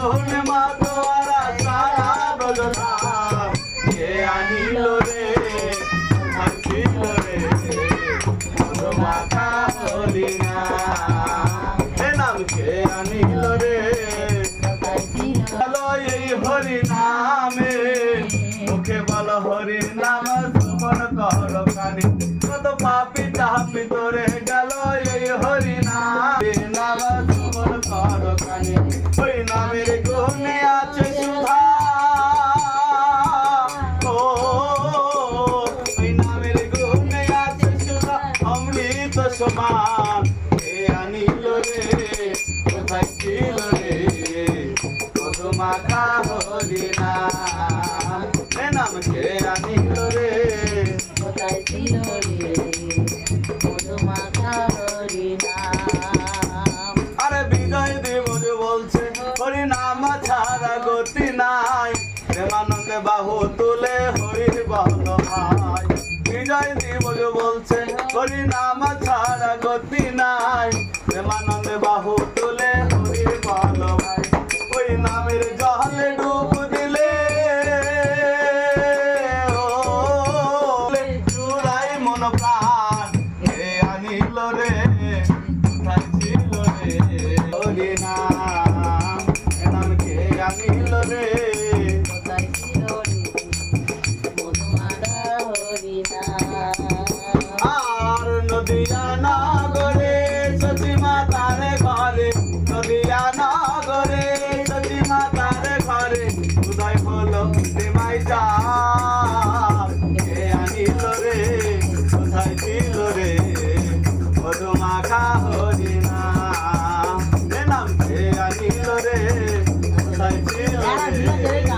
গুণ মাতোয়ারা সারা বদনা কে আনিল রে? ছিল রে? মাথা হরিনা এ নাম, কে আনিল রে? বলো এই হরি নামে মুখে বলো হরি নাম সুমন কর কানে। কত পাপি তাপি তোরে সমান। কে আনিল রে কোথায় ছিল রে? মাখা হরি না। এ নাম কে আনিল রে? কোথায় ছিল রে? মধুমাখা হরিনাম আরে বিজয় দিবজ বলছে হরি নাম ছাড়া গতি নাই। প্রেমানন্দে বাহু তুলে হরি বল ভাই। বিজয় দিবজ বলছে হরি নাম ছাড়া গতি নাই। প্রেমানন্দে বাহু তুলে হরি বল ভাই। ওই নামের জলে ডুব যার কে আনিল রে? কোথায় দিল রে? মধুমাখা হরি না নাম কে আনিল রে? কোথায় দিল রে?